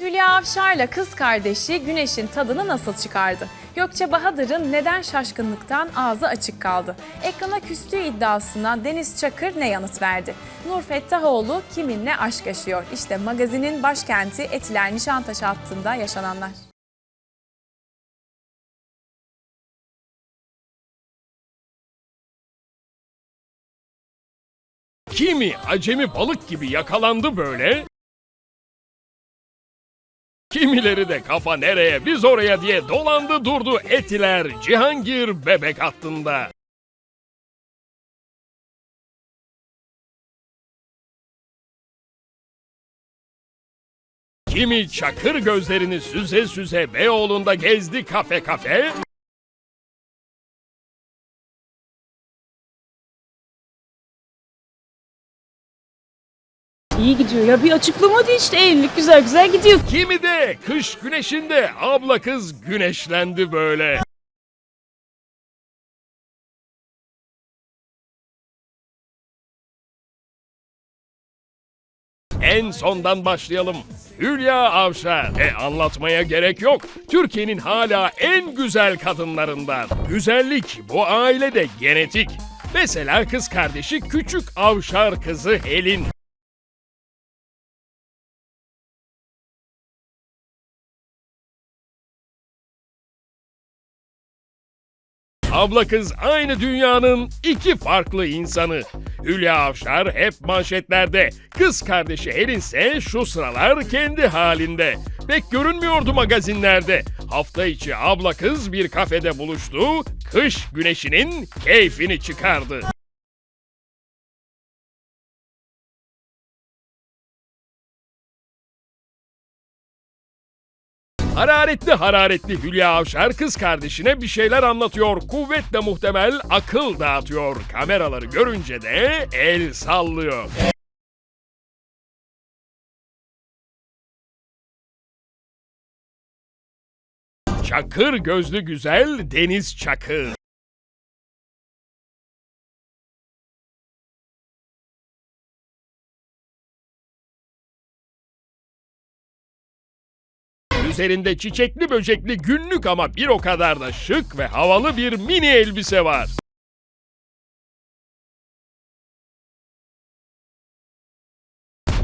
Hülya Avşar'la kız kardeşi Güneş'in tadını nasıl çıkardı? Gökçe Bahadır'ın neden şaşkınlıktan ağzı açık kaldı? Ekrana küstüğü iddiasına Deniz Çakır ne yanıt verdi? Nur Fettahoğlu kiminle aşk yaşıyor? İşte magazinin başkenti Etiler Nişantaşı hattında yaşananlar. Kimi acemi balık gibi yakalandı böyle. Kimileri de kafa nereye biz oraya diye dolandı durdu etiler Cihangir bebek hattında. Kimi çakır gözlerini süze süze Beyoğlu'nda gezdi kafe kafe. İyi gidiyor ya bir açıklama değil işte evlilik güzel güzel gidiyor. Kimi de kış güneşinde abla kız güneşlendi böyle. En sondan başlayalım. Hülya Avşar. E anlatmaya gerek yok. Türkiye'nin hala en güzel kadınlarından. Güzellik bu ailede genetik. Mesela kız kardeşi küçük Avşar kızı Helin. Abla kız aynı dünyanın iki farklı insanı. Hülya Avşar hep manşetlerde. Kız kardeşi Helin ise şu sıralar kendi halinde. Pek görünmüyordu magazinlerde. Hafta içi abla kız bir kafede buluştu. Kış güneşinin keyfini çıkardı. Hararetli hararetli Hülya Avşar kız kardeşine bir şeyler anlatıyor. Kuvvetle muhtemel akıl dağıtıyor. Kameraları görünce de el sallıyor. Çakır gözlü güzel Deniz Çakır. Üzerinde çiçekli böcekli günlük ama bir o kadar da şık ve havalı bir mini elbise var.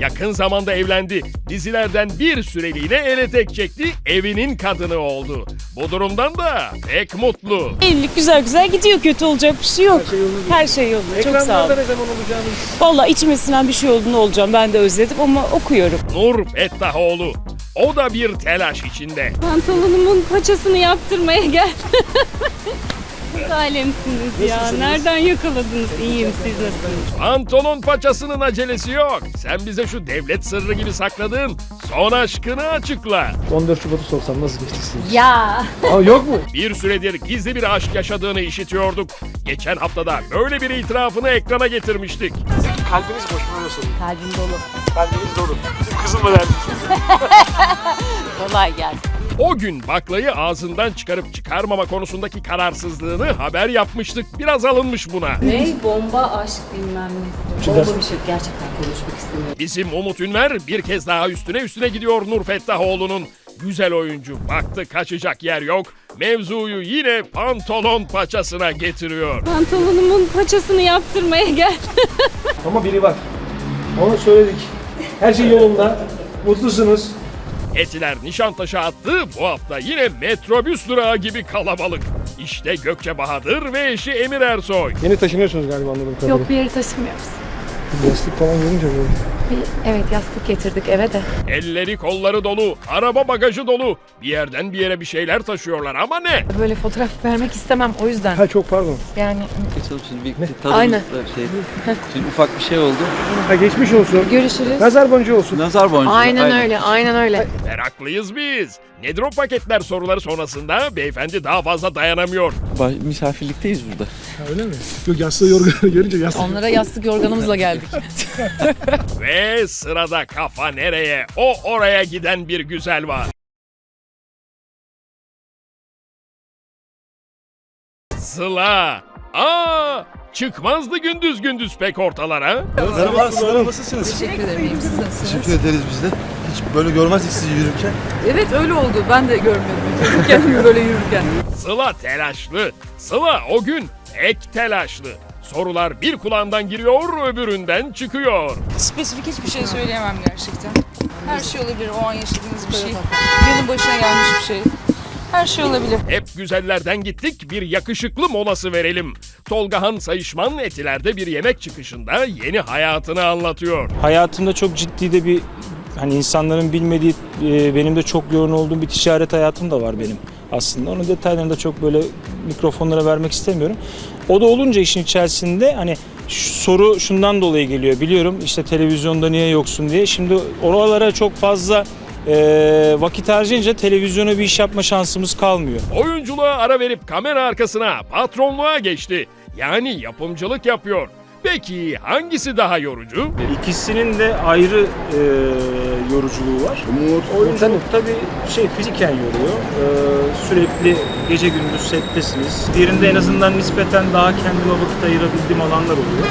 Yakın zamanda evlendi. Dizilerden bir süreliğine ele tek çekti, evinin kadını oldu. Bu durumdan da pek mutlu. Evlilik güzel güzel gidiyor kötü olacak bir şey yok. Her şey yolunda. Çok sağ ol. ne zaman olacağını Valla içime sinen bir şey olduğunu olacağım ben de özledim ama okuyorum. Nur Fettahoğlu. O da bir telaş içinde. Pantolonumun paçasını yaptırmaya gel. Alemsiniz ya. Nereden yakaladınız? İyiyim siz nasılsınız? Pantolon paçasının acelesi yok. Sen bize şu devlet sırrı gibi sakladığın son aşkını açıkla. 14 Şubat'ı sorsam nasıl geçeceksiniz? Ya. Aa yok mu? Bir süredir gizli bir aşk yaşadığını işitiyorduk. Geçen haftada böyle bir itirafını ekrana getirmiştik. Kalbiniz boş mu öyle sorayım. Kalbim dolu. Kalbiniz dolu. Bizim kızım mı derdi? Kolay gelsin. O gün baklayı ağzından çıkarıp çıkarmama konusundaki kararsızlığını haber yapmıştık. Biraz alınmış buna. Ne? Bomba aşk bilmem ne. Bomba bir şey. Gerçekten konuşmak istemiyorum. Bizim Umut Ünver bir kez daha üstüne üstüne gidiyor Nur Fettahoğlu'nun. Güzel oyuncu baktı kaçacak yer yok. Mevzuyu yine pantolon paçasına getiriyor. Pantolonumun paçasını yaptırmaya gel. Ama biri var. Onu söyledik. Her şey yolunda. Mutlusunuz. Etiler Nişantaşı attı bu hafta yine metrobüs durağı gibi kalabalık. İşte Gökçe Bahadır ve eşi Emir Ersoy. Yeni taşınıyorsunuz galiba anladığım kadarıyla. Yok bir yere taşımıyoruz. Yastık falan görünce böyle. Bir, evet yastık getirdik eve de. Elleri kolları dolu, araba bagajı dolu. Bir yerden bir yere bir şeyler taşıyorlar ama ne? Böyle fotoğraf vermek istemem o yüzden. Ha çok pardon. Yani Geçelim şimdi bir tadımız Aynen. da şey. Şimdi ufak bir şey oldu. Ha geçmiş olsun. görüşürüz. Nazar boncuğu olsun. Nazar boncuğu. Aynen öyle, aynen öyle. Meraklıyız biz. Nedir o paketler soruları sonrasında beyefendi daha fazla dayanamıyor. Ba- misafirlikteyiz burada. Ha, öyle mi? Yok yastığı yorganı görünce yastık. Onlara yastık yorganımızla geldik. Ve sırada kafa nereye o oraya giden bir güzel var. Sıla. Aa, çıkmazdı gündüz gündüz pek ortalara. Merhaba, Sıla nasılsınız? Teşekkür ederim, siz nasılsınız? Teşekkür ederiz biz de. Hiç böyle görmezdik sizi yürürken. Evet öyle oldu. Ben de görmedim. Çocukken böyle yürürken. Sıla telaşlı. Sıla o gün pek telaşlı. Sorular bir kulağından giriyor, öbüründen çıkıyor. Spesifik hiçbir şey söyleyemem gerçekten. Her şey olabilir o an yaşadığınız bir şey. Birinin başına gelmiş bir şey. Her şey olabilir. Hep güzellerden gittik, bir yakışıklı molası verelim. Tolgahan Sayışman Etiler'de bir yemek çıkışında yeni hayatını anlatıyor. hayatımda çok ciddi de bir hani insanların bilmediği e, benim de çok yoğun olduğum bir ticaret hayatım da var benim aslında. Onun detaylarını da çok böyle mikrofonlara vermek istemiyorum. O da olunca işin içerisinde hani soru şundan dolayı geliyor biliyorum işte televizyonda niye yoksun diye. Şimdi oralara çok fazla e, vakit harcayınca televizyona bir iş yapma şansımız kalmıyor. Oyunculuğa ara verip kamera arkasına, patronluğa geçti. Yani yapımcılık yapıyor. Peki hangisi daha yorucu? İkisinin de ayrı e, yoruculuğu var. Oyunculuk tabii şey fiziken yoruyor. E, sürekli gece gündüz settesiniz. Diğerinde en azından nispeten daha kendime vakit ayırabildiğim alanlar oluyor.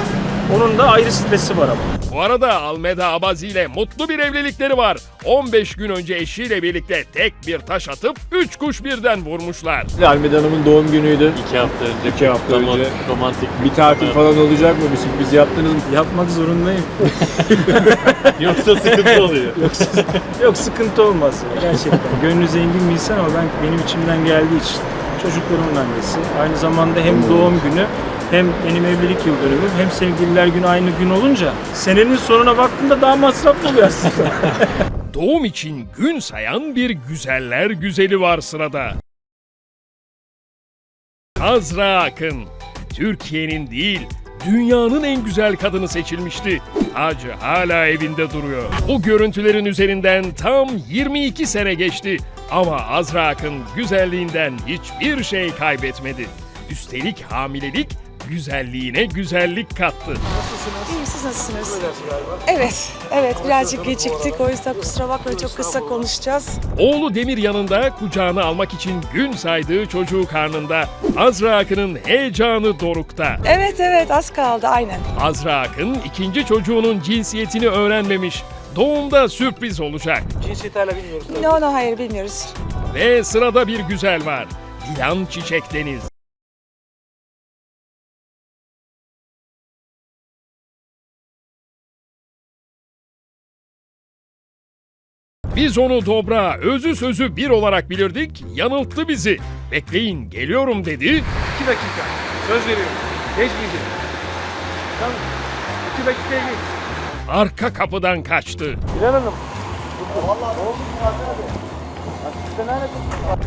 Onun da ayrı stresi var ama. Bu arada Almeda Abazi ile mutlu bir evlilikleri var. 15 gün önce eşiyle birlikte tek bir taş atıp 3 kuş birden vurmuşlar. Almeda Hanım'ın doğum günüydü. İki hafta önce. İki hafta Roman- önce. Romantik Bir tatil falan olacak mı? Bir sürpriz yaptınız mı? Yapmak zorundayım. Yoksa sıkıntı oluyor. Yok sıkıntı olmaz ya, gerçekten. Gönlü zengin bir insan ama ben benim içimden geldiği için çocuklarımın annesi. Aynı zamanda hem doğum günü hem benim evlilik yıl dönümüm hem sevgililer günü aynı gün olunca senenin sonuna baktığımda daha masraflı oluyor aslında. Doğum için gün sayan bir güzeller güzeli var sırada. Azra Akın. Türkiye'nin değil, dünyanın en güzel kadını seçilmişti. Tacı hala evinde duruyor. Bu görüntülerin üzerinden tam 22 sene geçti. Ama Azra Akın güzelliğinden hiçbir şey kaybetmedi. Üstelik hamilelik güzelliğine güzellik kattı. İyiyim siz nasılsınız? Evet, evet birazcık geciktik o yüzden kusura bakmayın çok kısa konuşacağız. Oğlu Demir yanında kucağına almak için gün saydığı çocuğu karnında. Azra Akın'ın heyecanı dorukta. Evet evet az kaldı aynen. Azra Akın ikinci çocuğunun cinsiyetini öğrenmemiş. Doğumda sürpriz olacak. Cinsiyet hala bilmiyoruz. No no hayır bilmiyoruz. Ve sırada bir güzel var. Dilan Çiçek Deniz. Biz onu dobra, özü sözü bir olarak bilirdik, yanılttı bizi. Bekleyin, geliyorum dedi. 2 dakika. Söz veriyorum. Geçmeyeceğim. Tamam. 2 dakikaya geç. Arka kapıdan kaçtı. İlhan Hanım.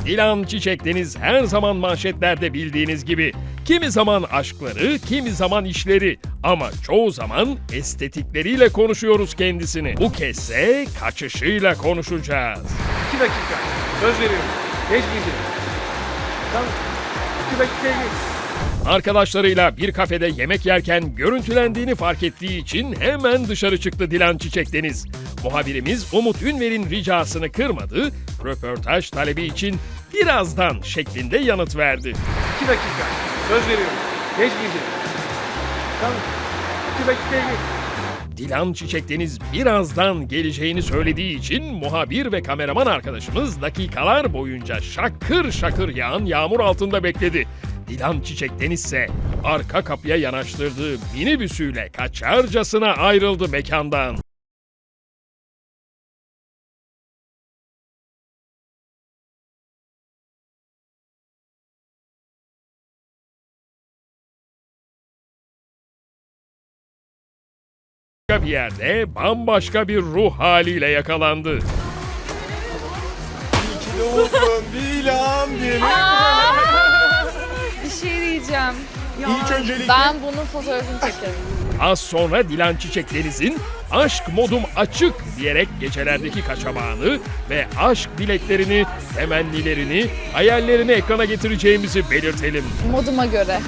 Dilan Çiçek Deniz her zaman manşetlerde bildiğiniz gibi. Kimi zaman aşkları, kimi zaman işleri ama çoğu zaman estetikleriyle konuşuyoruz kendisini. Bu kezde kaçışıyla konuşacağız. 2 dakika. Söz veriyorum. Geçmeyeceğim. Tamam. 2 dakikaya geç. Arkadaşlarıyla bir kafede yemek yerken görüntülendiğini fark ettiği için hemen dışarı çıktı Dilan Çiçek Deniz. Muhabirimiz Umut Ünver'in ricasını kırmadı, röportaj talebi için birazdan şeklinde yanıt verdi. 2 dakika. Söz veriyorum. Geçmeyeceğim. Tamam. 2 dakikaya geç. Dilan Çiçek Deniz birazdan geleceğini söylediği için muhabir ve kameraman arkadaşımız dakikalar boyunca şakır şakır yağan yağmur altında bekledi. Dilan Çiçek Deniz ise arka kapıya yanaştırdığı minibüsüyle kaçarcasına ayrıldı mekandan. Bir yerde bambaşka bir ruh haliyle yakalandı. Bir şey diyeceğim. İlk öncelikle Ben bunun fotoğrafını çekerim. Az sonra Dilan Çiçek Deniz'in aşk modum açık diyerek gecelerdeki kaçamağını ve aşk dileklerini, temennilerini, hayallerini ekrana getireceğimizi belirtelim. Moduma göre.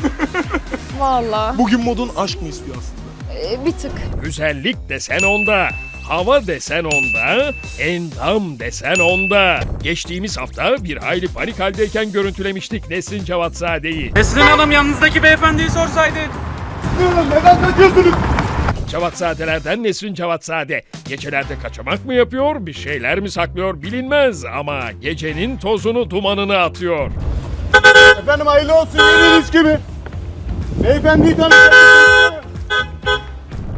Vallahi bugün modun aşk mı istiyor aslında? E, bir tık. Güzellik desen onda, hava desen onda, endam desen onda. Geçtiğimiz hafta bir hayli panik haldeyken görüntülemiştik Nesrin Cevatzade'yi. Nesrin Hanım yanınızdaki beyefendiyi sorsaydı. Cevatzadelerden Nesrin Cevatzade. Gecelerde kaçamak mı yapıyor, bir şeyler mi saklıyor bilinmez ama gecenin tozunu dumanını atıyor. Efendim hayırlı olsun yeni gibi. Beyefendiyi tanıştırdım.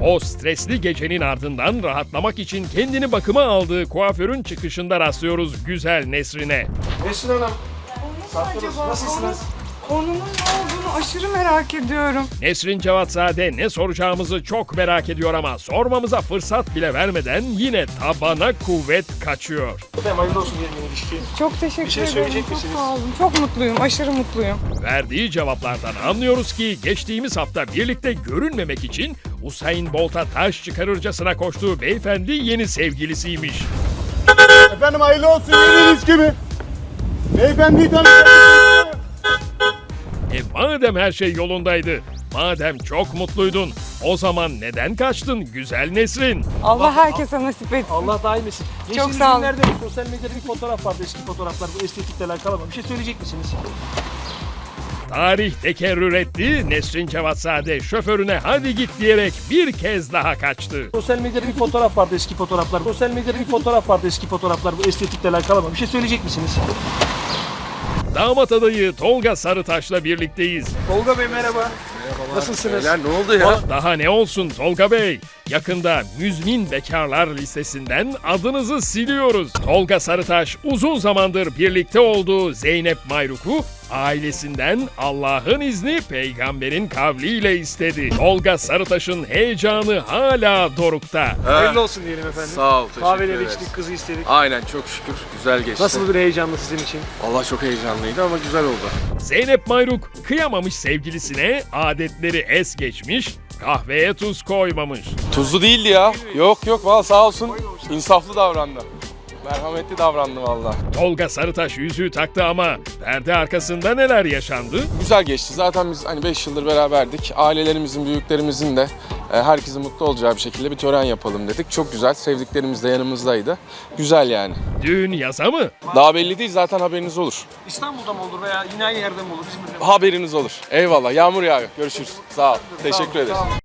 O stresli gecenin ardından rahatlamak için kendini bakıma aldığı kuaförün çıkışında rastlıyoruz güzel Nesrin'e. Nesrin Hanım. Safranız nasılsınız? Konunun ne olduğunu aşırı merak ediyorum. Nesrin Cevatzade ne soracağımızı çok merak ediyor ama sormamıza fırsat bile vermeden yine tabana kuvvet kaçıyor. Efendim hayırlı olsun diyelim ilişki. Çok teşekkür Bir şey ederim. söyleyecek Çok misiniz? sağ olun. Çok mutluyum. Aşırı mutluyum. Verdiği cevaplardan anlıyoruz ki geçtiğimiz hafta birlikte görünmemek için Usain Bolt'a taş çıkarırcasına koştuğu beyefendi yeni sevgilisiymiş. Efendim hayırlı olsun yeni gibi. Beyefendiyi tanıştırdım. Madem her şey yolundaydı, madem çok mutluydun, o zaman neden kaçtın güzel Nesrin? Allah herkese nasip etsin. Allah daim etsin. Geçtiğimiz sağ olun. günlerde bir sosyal medyada bir fotoğraf vardı. Eski fotoğraflar bu estetikle alakalı ama bir şey söyleyecek misiniz? Tarih tekerrür etti, Nesrin Cevatzade şoförüne hadi git diyerek bir kez daha kaçtı. Sosyal medyada bir fotoğraf vardı eski fotoğraflar. Sosyal medyada bir fotoğraf vardı eski fotoğraflar bu estetikle alakalı ama bir şey söyleyecek misiniz? Damat adayı Tolga Sarıtaş'la birlikteyiz. Tolga Bey merhaba. Nasılsınız? ne oldu ya? Daha ne olsun Tolga Bey? Yakında müzmin bekarlar listesinden adınızı siliyoruz. Tolga Sarıtaş uzun zamandır birlikte olduğu Zeynep Mayruk'u ailesinden Allah'ın izni peygamberin kavliyle istedi. Tolga Sarıtaş'ın heyecanı hala dorukta. Hayırlı olsun diyelim efendim. Sağ ol, teşekkür Kahveleri ederiz. içtik, kızı istedik. Aynen çok şükür güzel geçti. Nasıl bir heyecanlı sizin için? Allah çok heyecanlıydı ama güzel oldu. Zeynep Mayruk kıyamamış sevgilisine adetleri es geçmiş, kahveye tuz koymamış. Tuzlu değildi ya. Yok yok valla sağ olsun. İnsaflı davrandı. Merhametli davrandı valla. Tolga Sarıtaş yüzüğü taktı ama perde arkasında neler yaşandı? Güzel geçti. Zaten biz hani 5 yıldır beraberdik. Ailelerimizin, büyüklerimizin de e, herkesin mutlu olacağı bir şekilde bir tören yapalım dedik. Çok güzel. Sevdiklerimiz de yanımızdaydı. Güzel yani. Düğün yaza mı? Daha belli değil zaten haberiniz olur. İstanbul'da mı olur veya yine aynı yerde mi olur? İzmir'de mi? Haberiniz olur. Eyvallah. Yağmur yağıyor. Görüşürüz. Sağ ol. Teşekkür ederiz.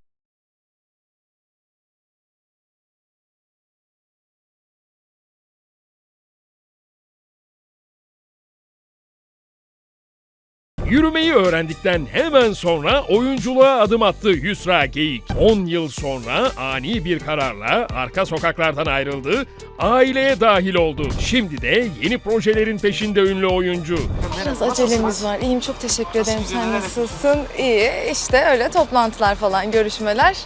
Yürümeyi öğrendikten hemen sonra oyunculuğa adım attı Yusra Geyik. 10 yıl sonra ani bir kararla arka sokaklardan ayrıldı, aileye dahil oldu. Şimdi de yeni projelerin peşinde ünlü oyuncu. Biraz acelemiz var. İyiyim çok teşekkür ederim. Sen nasılsın? İyi. İşte öyle toplantılar falan, görüşmeler.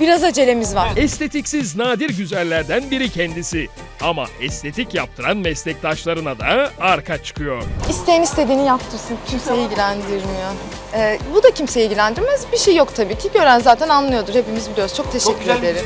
Biraz acelemiz var. Estetiksiz nadir güzellerden biri kendisi. Ama estetik yaptıran meslektaşlarına da arka çıkıyor. İsteyen istediğini yaptırsın. Kimseyi ilgilendirmiyor. Ee, bu da kimseyi ilgilendirmez. Bir şey yok tabii ki. Gören zaten anlıyordur. Hepimiz biliyoruz. Çok teşekkür ederim.